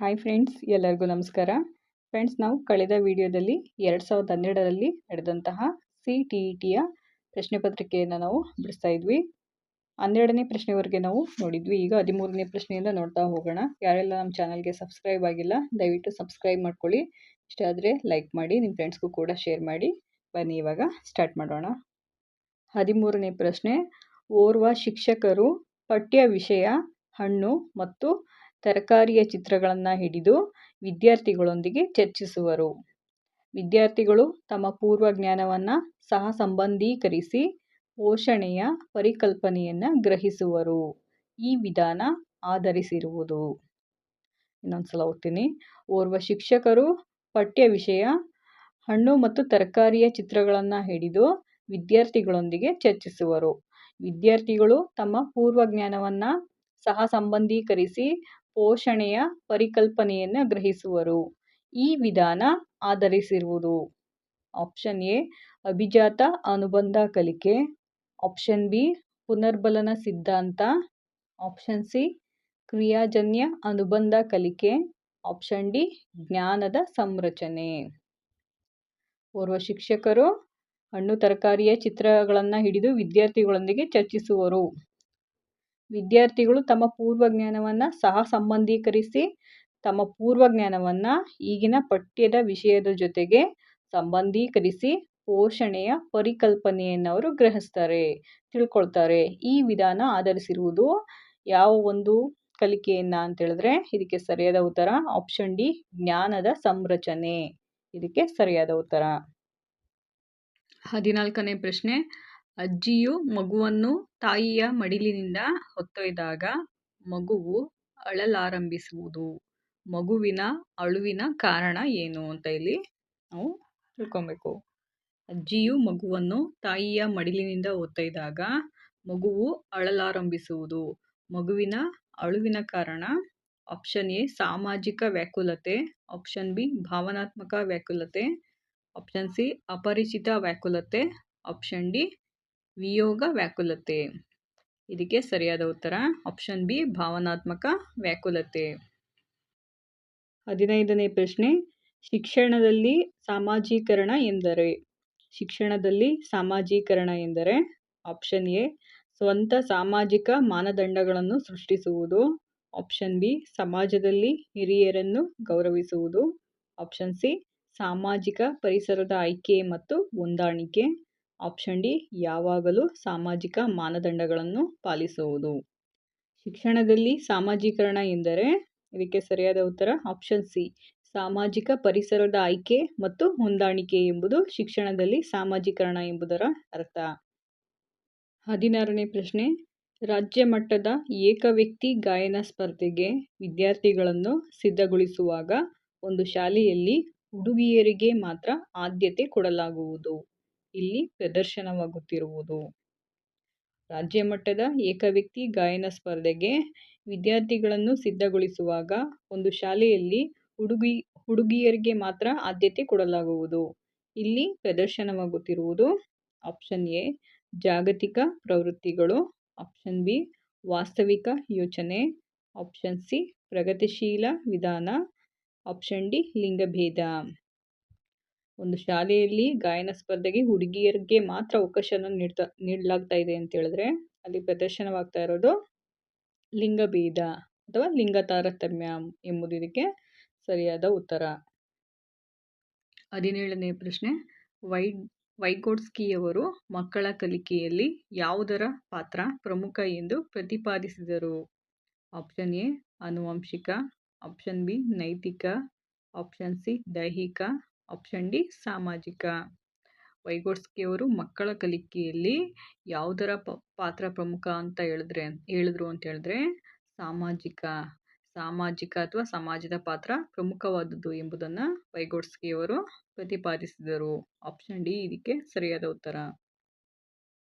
Hi friends ಎಲ್ಲರಿಗೂ ನಮಸ್ಕಾರ. Friends ನಾವು ಕಳೆದ ವಿಡಿಯೋದಲ್ಲಿ ಎರಡು ಸಾವಿರದ ಹನ್ನೆರಡರಲ್ಲಿ ನಡೆದಂತಹ ಸಿ ಟಿ ಇ ಟಿಯ ಪ್ರಶ್ನೆ ಪತ್ರಿಕೆಯನ್ನು ನಾವು ಬಿಡಿಸ್ತಾ ಇದ್ವಿ. ಹನ್ನೆರಡನೇ ಪ್ರಶ್ನೆವರೆಗೆ ನಾವು ನೋಡಿದ್ವಿ. ಈಗ ಹದಿಮೂರನೇ ಪ್ರಶ್ನೆಯಿಂದ ನೋಡ್ತಾ ಹೋಗೋಣ. ಯಾರೆಲ್ಲ ನಮ್ಮ ಚಾನಲ್ಗೆ ಸಬ್ಸ್ಕ್ರೈಬ್ ಆಗಿಲ್ಲ, ದಯವಿಟ್ಟು ಸಬ್ಸ್ಕ್ರೈಬ್ ಮಾಡ್ಕೊಳ್ಳಿ. ಇಷ್ಟ ಆದರೆ ಲೈಕ್ ಮಾಡಿ ನಿಮ್ಮ ಫ್ರೆಂಡ್ಸ್ಗೂ ಕೂಡ ಶೇರ್ ಮಾಡಿ. ಬನ್ನಿ, ಇವಾಗ ಸ್ಟಾರ್ಟ್ ಮಾಡೋಣ. ಹದಿಮೂರನೇ ಪ್ರಶ್ನೆ, ಓರ್ವ ಶಿಕ್ಷಕರು ಪಠ್ಯ ವಿಷಯ, ಹಣ್ಣು ಮತ್ತು ತರಕಾರಿಯ ಚಿತ್ರಗಳನ್ನು ಹಿಡಿದು ವಿದ್ಯಾರ್ಥಿಗಳೊಂದಿಗೆ ಚರ್ಚಿಸುವರು. ವಿದ್ಯಾರ್ಥಿಗಳು ತಮ್ಮ ಪೂರ್ವ ಜ್ಞಾನವನ್ನು ಸಹ ಸಂಬಂಧೀಕರಿಸಿ ಪೋಷಣೆಯ ಪರಿಕಲ್ಪನೆಯನ್ನು ಗ್ರಹಿಸುವರು. ಈ ವಿಧಾನ ಆಧರಿಸಿರುವುದು. ಇನ್ನೊಂದ್ಸಲ ಓದ್ತೀನಿ. ಓರ್ವ ಶಿಕ್ಷಕರು ಪಠ್ಯ ವಿಷಯ, ಹಣ್ಣು ಮತ್ತು ತರಕಾರಿಯ ಚಿತ್ರಗಳನ್ನು ಹಿಡಿದು ವಿದ್ಯಾರ್ಥಿಗಳೊಂದಿಗೆ ಚರ್ಚಿಸುವರು. ವಿದ್ಯಾರ್ಥಿಗಳು ತಮ್ಮ ಪೂರ್ವ ಜ್ಞಾನವನ್ನು ಸಹ ಸಂಬಂಧೀಕರಿಸಿ ಪೋಷಣೆಯ ಪರಿಕಲ್ಪನೆಯನ್ನು ಗ್ರಹಿಸುವರು. ಈ ವಿಧಾನ ಆಧರಿಸಿರುವುದು. ಆಪ್ಷನ್ ಎ, ಅಭಿಜಾತ ಅನುಬಂಧ ಕಲಿಕೆ. ಆಪ್ಷನ್ ಬಿ, ಪುನರ್ಬಲನ ಸಿದ್ಧಾಂತ. ಆಪ್ಷನ್ ಸಿ, ಕ್ರಿಯಾಜನ್ಯ ಅನುಬಂಧ ಕಲಿಕೆ. ಆಪ್ಷನ್ ಡಿ, ಜ್ಞಾನದ ಸಂರಚನೆ. ಓರ್ವ ಶಿಕ್ಷಕರು ಹಣ್ಣು ತರಕಾರಿಯ ಚಿತ್ರಗಳನ್ನು ಹಿಡಿದು ವಿದ್ಯಾರ್ಥಿಗಳೊಂದಿಗೆ ಚರ್ಚಿಸುವರು. ವಿದ್ಯಾರ್ಥಿಗಳು ತಮ್ಮ ಪೂರ್ವ ಜ್ಞಾನವನ್ನು ಸಹ ಸಂಬಂಧೀಕರಿಸಿ, ತಮ್ಮ ಪೂರ್ವ ಜ್ಞಾನವನ್ನು ಈಗಿನ ಪಠ್ಯದ ವಿಷಯದ ಜೊತೆಗೆ ಸಂಬಂಧೀಕರಿಸಿ ಪೋಷಣೆಯ ಪರಿಕಲ್ಪನೆಯನ್ನು ಅವರು ಗ್ರಹಿಸ್ತಾರೆ, ತಿಳ್ಕೊಳ್ತಾರೆ. ಈ ವಿಧಾನ ಆಧರಿಸಿರುವುದು ಯಾವ ಒಂದು ಕಲಿಕೆಯನ್ನು ಅಂತ ಹೇಳಿದ್ರೆ ಇದಕ್ಕೆ ಸರಿಯಾದ ಉತ್ತರ ಆಪ್ಷನ್ ಡಿ ಜ್ಞಾನದ ಸಂರಚನೆ. ಇದಕ್ಕೆ ಸರಿಯಾದ ಉತ್ತರ. ಹದಿನಾಲ್ಕನೇ ಪ್ರಶ್ನೆ. ಅಜ್ಜಿಯು ಮಗುವನ್ನು ತಾಯಿಯ ಮಡಿಲಿನಿಂದ ಹೊತ್ತೊಯ್ದಾಗ ಮಗುವು ಅಳಲಾರಂಭಿಸುವುದು. ಮಗುವಿನ ಅಳುವಿನ ಕಾರಣ ಏನು ಅಂತ ಇಲ್ಲಿ ನಾವು ತಿಳ್ಕೊಬೇಕು. ಅಜ್ಜಿಯು ಮಗುವನ್ನು ತಾಯಿಯ ಮಡಿಲಿನಿಂದ ಹೊತ್ತೊಯ್ದಾಗ ಮಗುವು ಅಳಲಾರಂಭಿಸುವುದು. ಮಗುವಿನ ಅಳುವಿನ ಕಾರಣ ಆಪ್ಷನ್ ಎ, ಸಾಮಾಜಿಕ ವ್ಯಾಕುಲತೆ, ಆಪ್ಷನ್ ಬಿ, ಭಾವನಾತ್ಮಕ ವ್ಯಾಕುಲತೆ, ಆಪ್ಷನ್ ಸಿ, ಅಪರಿಚಿತ ವ್ಯಾಕುಲತೆ, ಆಪ್ಷನ್ ಡಿ ವಿಯೋಗ ವ್ಯಾಕುಲತೆ. ಇದಕ್ಕೆ ಸರಿಯಾದ ಉತ್ತರ ಆಪ್ಷನ್ ಬಿ ಭಾವನಾತ್ಮಕ ವ್ಯಾಕುಲತೆ. ಹದಿನೈದನೇ ಪ್ರಶ್ನೆ, ಶಿಕ್ಷಣದಲ್ಲಿ ಸಾಮಾಜೀಕರಣ ಎಂದರೆ? ಶಿಕ್ಷಣದಲ್ಲಿ ಸಾಮಾಜೀಕರಣ ಎಂದರೆ? ಆಪ್ಷನ್ ಎ ಸ್ವಂತ ಸಾಮಾಜಿಕ ಮಾನದಂಡಗಳನ್ನು ಸೃಷ್ಟಿಸುವುದು. ಆಪ್ಷನ್ ಬಿ ಸಮಾಜದಲ್ಲಿ ಹಿರಿಯರನ್ನು ಗೌರವಿಸುವುದು. ಆಪ್ಷನ್ ಸಿ ಸಾಮಾಜಿಕ ಪರಿಸರದ ಆಯ್ಕೆ ಮತ್ತು ಹೊಂದಾಣಿಕೆ. ಆಪ್ಷನ್ ಡಿ, ಯಾವಾಗಲೂ ಸಾಮಾಜಿಕ ಮಾನದಂಡಗಳನ್ನು ಪಾಲಿಸುವುದು. ಶಿಕ್ಷಣದಲ್ಲಿ ಸಾಮಾಜೀಕರಣ ಎಂದರೆ ಇದಕ್ಕೆ ಸರಿಯಾದ ಉತ್ತರ ಆಪ್ಷನ್ ಸಿ, ಸಾಮಾಜಿಕ ಪರಿಸರದ ಆಯ್ಕೆ ಮತ್ತು ಹೊಂದಾಣಿಕೆ ಎಂಬುದು ಶಿಕ್ಷಣದಲ್ಲಿ ಸಾಮಾಜೀಕರಣ ಎಂಬುದರ ಅರ್ಥ. ಹದಿನಾರನೇ ಪ್ರಶ್ನೆ, ರಾಜ್ಯ ಮಟ್ಟದ ಏಕವ್ಯಕ್ತಿ ಗಾಯನ ಸ್ಪರ್ಧೆಗೆ ವಿದ್ಯಾರ್ಥಿಗಳನ್ನು ಸಿದ್ಧಗೊಳಿಸುವಾಗ ಒಂದು ಶಾಲೆಯಲ್ಲಿ ಹುಡುಗಿಯರಿಗೆ ಮಾತ್ರ ಆದ್ಯತೆ ಕೊಡಲಾಗುವುದು. ಇಲ್ಲಿ ಪ್ರದರ್ಶನವಾಗುತ್ತಿರುವುದು. ರಾಜ್ಯ ಮಟ್ಟದ ಏಕವ್ಯಕ್ತಿ ಗಾಯನ ಸ್ಪರ್ಧೆಗೆ ವಿದ್ಯಾರ್ಥಿಗಳನ್ನು ಸಿದ್ಧಗೊಳಿಸುವಾಗ ಒಂದು ಶಾಲೆಯಲ್ಲಿ ಹುಡುಗಿ, ಹುಡುಗಿಯರಿಗೆ ಮಾತ್ರ ಆದ್ಯತೆ ಕೊಡಲಾಗುವುದು. ಇಲ್ಲಿ ಪ್ರದರ್ಶನವಾಗುತ್ತಿರುವುದು ಆಪ್ಷನ್ ಎ, ಜಾಗತಿಕ ಪ್ರವೃತ್ತಿಗಳು. ಆಪ್ಷನ್ ಬಿ, ವಾಸ್ತವಿಕ ಯೋಚನೆ. ಆಪ್ಷನ್ ಸಿ, ಪ್ರಗತಿಶೀಲ ವಿಧಾನ. ಆಪ್ಷನ್ ಡಿ, ಲಿಂಗಭೇದ. ಒಂದು ಶಾಲೆಯಲ್ಲಿ ಗಾಯನ ಸ್ಪರ್ಧೆಗೆ ಹುಡುಗಿಯರಿಗೆ ಮಾತ್ರ ಅವಕಾಶನ ನೀಡ್ತಾ, ನೀಡಲಾಗ್ತಾ ಇದೆ ಅಂತ ಹೇಳಿದ್ರೆ, ಅಲ್ಲಿ ಪ್ರದರ್ಶನವಾಗ್ತಾ ಇರೋದು ಲಿಂಗಭೇದ ಅಥವಾ ಲಿಂಗ ತಾರತಮ್ಯ ಎಂಬುದು ಇದಕ್ಕೆ ಸರಿಯಾದ ಉತ್ತರ. ಹದಿನೇಳನೇ ಪ್ರಶ್ನೆ. ವೈ, ವೈಗೋಡ್ಸ್ಕಿಯವರು ಮಕ್ಕಳ ಕಲಿಕೆಯಲ್ಲಿ ಯಾವುದರ ಪಾತ್ರ ಪ್ರಮುಖ ಎಂದು ಪ್ರತಿಪಾದಿಸಿದರು? ಆಪ್ಷನ್ ಎ, ಆನುವಂಶಿಕ, ಆಪ್ಷನ್ ಬಿ, ನೈತಿಕ, ಆಪ್ಷನ್ ಸಿ, ದೈಹಿಕ ಆಪ್ಷನ್ ಡಿ ಸಾಮಾಜಿಕ. ವೈಗೋಡ್ಸ್ಕಿಯವರು ಮಕ್ಕಳ ಕಲಿಕೆಯಲ್ಲಿ ಯಾವುದರ ಪಾತ್ರ ಪ್ರಮುಖ ಅಂತ ಹೇಳಿದ್ರೆ, ಹೇಳಿದ್ರು ಅಂತ ಹೇಳಿದ್ರೆ ಸಾಮಾಜಿಕ ಸಾಮಾಜಿಕ ಅಥವಾ ಸಮಾಜದ ಪಾತ್ರ ಪ್ರಮುಖವಾದದ್ದು ಎಂಬುದನ್ನು ವೈಗೋಡ್ಸ್ಕಿಯವರು ಪ್ರತಿಪಾದಿಸಿದರು. ಆಪ್ಷನ್ ಡಿ ಇದಕ್ಕೆ ಸರಿಯಾದ ಉತ್ತರ.